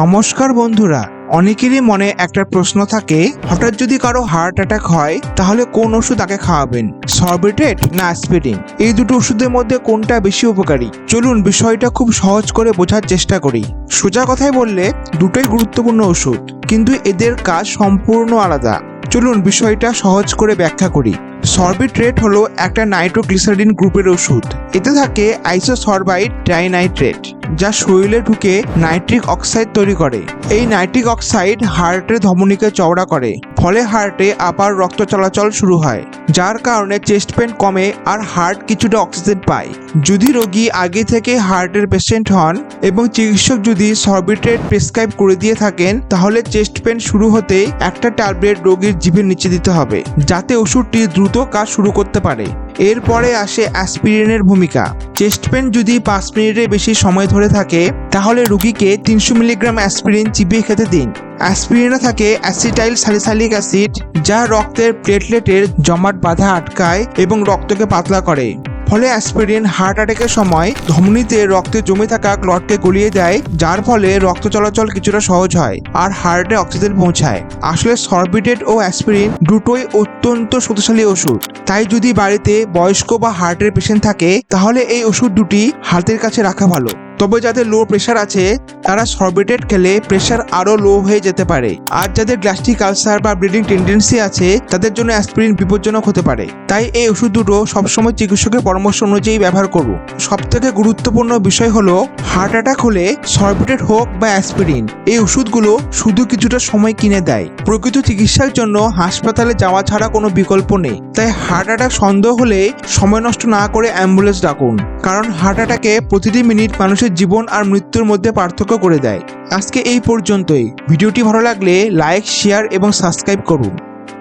নমস্কার বন্ধুরা, অনেকেরই মনে একটা প্রশ্ন থাকে, হঠাৎ যদি কারও হার্ট অ্যাটাক হয়, তাহলে কোন ওষুধ তাকে খাওয়াবেন? সরবিটেট না অ্যাসপিরিন এই দুটো ওষুধের মধ্যে কোনটা বেশি উপকারী? চলুন বিষয়টা খুব সহজ করে বোঝার চেষ্টা করি। সোজা কথায় বললে, দুটোই গুরুত্বপূর্ণ ওষুধ, কিন্তু এদের কাজ সম্পূর্ণ আলাদা। চলুন বিষয়টা সহজ করে ব্যাখ্যা করি। সরবিট্রেট হলো একটা নাইট্রোগ্লিসারিন গ্রুপের ওষুধ। এতে থাকে আইসোসরবাইট ডাইনাইট্রেট যা শরীরে ঢুকে নাইট্রিক অক্সাইড তৈরি করে। এই নাইট্রিক অক্সাইড হার্টের ধমনীকে চওড়া করে, ফলে হার্টে আবার রক্ত চলাচল শুরু হয়, যার কারণে চেস্ট পেন কমে আর হার্ট কিছুটা অক্সিজেন পায়। যদি রোগী আগে থেকে হার্টের পেশেন্ট হন এবং চিকিৎসক যদি সরবিট্রেট প্রেসক্রাইব করে দিয়ে থাকেন, তাহলে চেস্ট পেন শুরু হতেই একটা ট্যাবলেট রোগীর জিভের নিচে দিতে হবে, যাতে ওষুধটি দ্রুত কাজ শুরু করতে পারে। এরপরে আসে অ্যাসপিরিনের ভূমিকা। চেস্ট পেন যদি পাঁচ মিনিটের বেশি সময় ধরে থাকে, তাহলে রুগীকে তিনশো মিলিগ্রাম অ্যাসপিরিন চিবিয়ে খেতে দিন। অ্যাসপিরিনে থাকে অ্যাসিটাইল সালিসালিক অ্যাসিড, যা রক্তের প্লেটলেটের জমাট বাধা আটকায় এবং রক্তকে পাতলা করে। ফলে অ্যাসপিরিন হার্ট অ্যাটাকের সময় ধমনিতে রক্তে জমে থাকা ক্লটকে গলিয়ে দেয় যার ফলে রক্ত চলাচল কিছুটা সহজ হয় আর হার্টে অক্সিজেন পৌঁছায়। আসলে সরবিটেড ও অ্যাসপিরিন দুটোই অত্যন্ত শক্তিশালী ওষুধ। তাই যদি বাড়িতে বয়স্ক বা হার্টের পেশেন্ট থাকে, তাহলে এই ওষুধ দুটি হাতের কাছে রাখা ভালো। তবে যাদের লো প্রেশার আছে, তারা সরবিটেট খেলে প্রেশার আরও লো হয়ে যেতে পারে। আর যাদের গ্যাস্ট্রিক আলসার বা ব্লিডিং টেন্ডেন্সি আছে, তাদের জন্য অ্যাসপিরিন বিপজ্জনক হতে পারে। তাই এই ওষুধ দুটো সবসময় চিকিৎসকের পরামর্শ অনুযায়ী ব্যবহার করুন। সব থেকে গুরুত্বপূর্ণ বিষয় হলো হার্ট অ্যাটাক হলে সরবিটেট হোক বা অ্যাসপিরিন এই ওষুধগুলো শুধু কিছুটা সময় কিনে দেয়। প্রকৃত চিকিৎসার জন্য হাসপাতালে যাওয়া ছাড়া কোনো বিকল্প নেই। তাই হার্ট অ্যাটাক সন্দেহ হলে সময় নষ্ট না করে অ্যাম্বুলেন্স ডাকুন। কারণ হার্ট অ্যাটাকে প্রতিটি মিনিট মানুষের জীবন আর মৃত্যুর মধ্যে পার্থক্য করে দেয়। আজকে এই পর্যন্তই। ভিডিওটি ভালো লাগলে লাইক, শেয়ার এবং সাবস্ক্রাইব করুন।